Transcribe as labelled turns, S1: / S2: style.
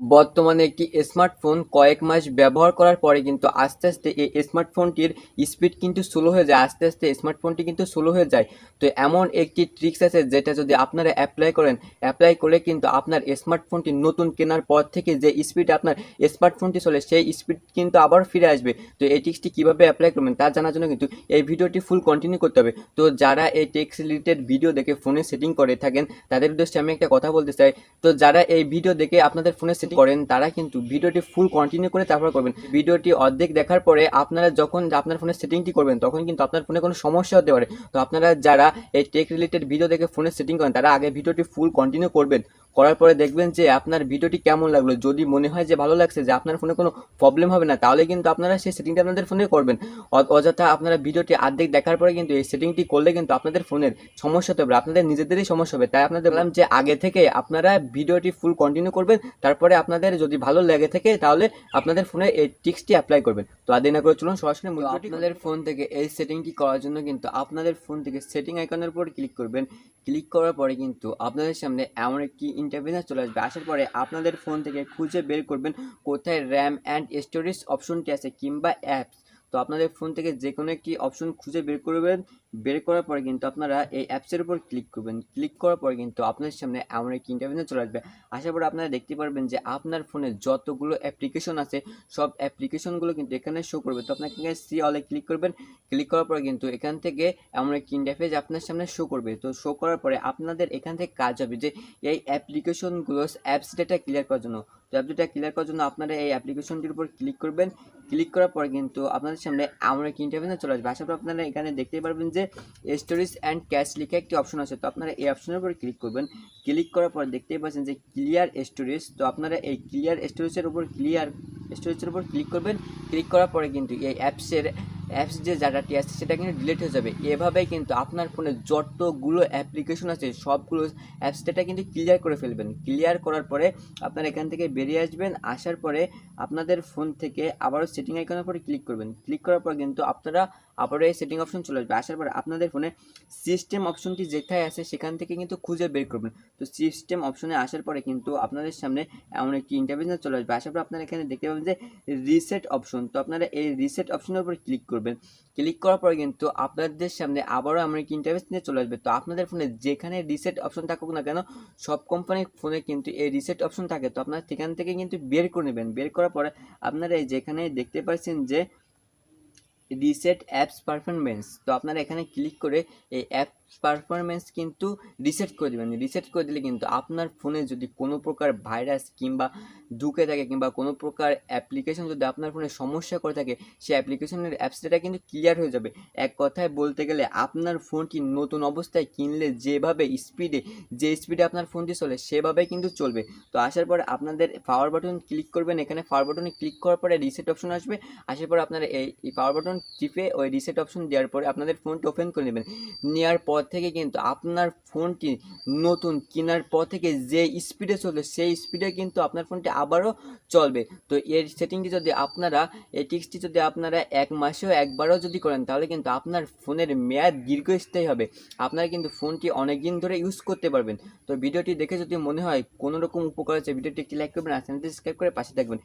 S1: বর্তমানে একটি স্মার্টফোন কয়েক মাস ব্যবহার করার পরে কিন্তু আস্তে আস্তে এই স্মার্টফোনটির স্পিড কিন্তু স্লো হয়ে যায়, আস্তে আস্তে স্মার্টফোনটি কিন্তু স্লো হয়ে যায়। তো এমন একটি ট্রিক্স আছে যেটা যদি আপনারা অ্যাপ্লাই করেন অ্যাপ্লাই করে কিন্তু আপনার স্মার্টফোনটি নতুন কেনার পর থেকে যে স্পিড আপনার স্মার্টফোনটি চলে, সেই স্পিড কিন্তু আবার ফিরে আসবে। তো এই ট্রিক্সটি কীভাবে অ্যাপ্লাই করবেন তা জানার জন্য কিন্তু এই ভিডিওটি ফুল কন্টিনিউ করতে হবে। তো যারা এই টেক্স রিলেটেড ভিডিও দেখে ফোনে সেটিং করে থাকেন, তাদের উদ্দেশ্যে আমি একটা কথা বলতে চাই। তো যারা এই ভিডিও দেখে আপনাদের ফোনে সেটিং করেন, তারা কিন্তু ভিডিওটি ফুল কন্টিনিউ করে তারপর করবেন। ভিডিওটি অর্ধেক দেখার পরে আপনারা যখন আপনার ফোনের সেটিংটি করবেন, তখন কিন্তু আপনার ফোনে কোনো সমস্যা হতে পারে। তো আপনারা যারা এই টেক রিলেটেড ভিডিও দেখে ফোনের সেটিং করেন, তারা আগে ভিডিওটি ফুল কন্টিনিউ করবেন। করার পরে দেখবেন যে আপনার ভিডিওটি কেমন লাগল? যদি মনে হয় যে ভালো লাগছে যে আপনার ফোনে কোনো প্রবলেম হবে না তাহলে কিন্তু আপনারা সেই সেটিংটা আপনাদের ফোনে করবেন। অযথা আপনারা ভিডিওটি অর্ধেক দেখার পরে কিন্তু এই সেটিংটি করলে কিন্তু আপনাদের ফোনের সমস্যা হতে পারে আপনাদের নিজেদেরই সমস্যা হবে। তাই আপনাদের বললাম যে আগে থেকে আপনারা ভিডিওটি ফুল কন্টিনিউ করবেন তারপরে আপনাদের যদি ভালো লেগে থাকে তাহলে আপনাদের ফোনে এই টিক্সটি অ্যাপ্লাই করবেন। তো আদি না করে চলুন সরাসরি আপনাদের ফোন থেকে এই সেটিংটি করার জন্য কিন্তু আপনাদের ফোন থেকে সেটিং আইকনের উপর ক্লিক করবেন। ক্লিক করার পরে কিন্তু আপনাদের সামনে এমন একটি ইন্টারভিউ চলে আসবে। আসার পরে আপনাদের ফোন থেকে খুঁজে বের করবেন কোথায় র্যাম অ্যান্ড স্টোরেজ অপশনটি আছে কিংবা অ্যাপস তো আপনাদের ফোন থেকে যে কোনো একটি অপশন খুঁজে বের করবেন। বের করার পরে কিন্তু আপনারা এই অ্যাপসের উপর ক্লিক করবেন। ক্লিক করার পরে কিন্তু আপনাদের সামনে এমন একটি ইন্টারভিউ চলে আসবে। আসার পরে আপনারা দেখতে পারবেন যে আপনার ফোনে যতগুলো অ্যাপ্লিকেশন আছে, সব অ্যাপ্লিকেশনগুলো কিন্তু এখানে শো করবে। তো আপনাকে সি অলে ক্লিক করবেন। ক্লিক করার পরে কিন্তু এখান থেকে এমন একটি ইন্টারফেস আপনার সামনে শো করবে। তো শো করার পরে আপনাদের এখান থেকে কাজ হবে যে এই অ্যাপ্লিকেশনগুলো অ্যাপস ডেটা ক্লিয়ার করার জন্য। তো অ্যাপ ডেটা ক্লিয়ার করার জন্য আপনারা এই অ্যাপ্লিকেশনটির উপর ক্লিক করবেন। ক্লিক করার পরে কিন্তু আপনাদের সামনে এমন একটি ইন্টারফেস চলে আসবে। আসার পর আপনারা এখানে দেখতেই পারবেন যে স্টোরেজ অ্যান্ড ক্যাশ লিখে একটি অপশন আছে। তো আপনারা এই অপশনের উপর ক্লিক করবেন। ক্লিক করার পর দেখতেই পাচ্ছেন যে ক্লিয়ার স্টোরেজ তো আপনারা এই ক্লিয়ার স্টোরেজের উপর ক্লিয়ার স্টোরেজের উপর ক্লিক করবেন। ক্লিক করার পরে কিন্তু এই অ্যাপসের অ্যাপস যে ডাটাটি আছে সেটা কিন্তু ডিলিট হয়ে যাবে। এভাবেই কিন্তু আপনার ফোনে যতগুলো অ্যাপ্লিকেশন আছে, সবগুলো অ্যাপস ডেটা কিন্তু ক্লিয়ার করে ফেলবেন। ক্লিয়ার করার পরে আপনার এখান থেকে বেরিয়ে আসবেন, আসার পরে আপনাদের ফোন থেকে আবারও সেটিং আইকনের উপরে ক্লিক করবেন। ক্লিক করার পর কিন্তু আপনারা আবারও এই সেটিং অপশন চলে আসবে। আসার পরে আপনাদের ফোনে সিস্টেম অপশনটি যেথায় আছে সেখান থেকে কিন্তু খুঁজে বের করবেন। তো সিস্টেম অপশনে আসার পরে কিন্তু আপনাদের সামনে এমন একটি ইন্টারভিউ চলে আসবে। আসার পর আপনারা এখানে দেখতে পাবেন যে রিসেট অপশন তো আপনারা এই রিসেট অপশনের উপর ক্লিক করবেন। ক্লিক করার পরে কিন্তু আপনাদের সামনে আবারও এমন একটি ইন্টারভিউ নিয়ে চলে আসবে। তো আপনাদের ফোনে যেখানে রিসেট অপশন থাকুক না কেন, সব কোম্পানির ফোনে কিন্তু এই রিসেট অপশন থাকে। তো আপনারা সেখান থেকে কিন্তু বের করে নেবেন। বের করার পরে আপনারা যেখানে দেখতে পাচ্ছেন যে রিসেট অ্যাপস পারফরমেন্স তো আপনারা এখানে ক্লিক করে এই অ্যাপস পারফরমেন্স কিন্তু রিসেট করে দেবেন। রিসেট করে দিলে কিন্তু আপনার ফোনে যদি কোনো প্রকার ভাইরাস কিংবা ঢুকে থাকে কিংবা কোনো প্রকার অ্যাপ্লিকেশন যদি আপনার ফোনে সমস্যা করে থাকে, সেই অ্যাপ্লিকেশনের অ্যাপসটা কিন্তু ক্লিয়ার হয়ে যাবে। এক কথায় বলতে গেলে আপনার ফোনটি নতুন অবস্থায় কিনলে যেভাবে স্পিডে যে স্পিডে আপনার ফোনটি চলে সেভাবে কিন্তু চলবে। তো আসার পর আপনাদের পাওয়ার বাটন ক্লিক করবেন। এখানে পাওয়ার বাটনে ক্লিক করার পরে রিসেট অপশন আসবে। আসার পরে আপনারা এই পাওয়ার বাটন টিপে ওই রিসেট অপশন দেওয়ার পরে আপনাদের ফোনটি ওপেন করে নেবেন। নেওয়ার পর থেকে কিন্তু আপনার ফোনটি নতুন কেনার পর থেকে যে স্পিডে চলবে, সেই স্পিডে কিন্তু আপনার ফোনটি আবারও চলবে। তো এর সেটিংটি যদি আপনারা, এই টিক্সটি যদি আপনারা এক মাসেও একবারও যদি করেন, তাহলে কিন্তু আপনার ফোনের মেয়াদ দীর্ঘস্থায়ী হবে। আপনারা কিন্তু ফোনটি অনেক দিন ধরে ইউজ করতে পারবেন। তো ভিডিওটি দেখে যদি মনে হয় কোনো রকম উপকার আছে ভিডিওটি একটি লাইক করবেন আর চ্যানেলটি সাবস্ক্রাইব করে পাশে থাকবেন।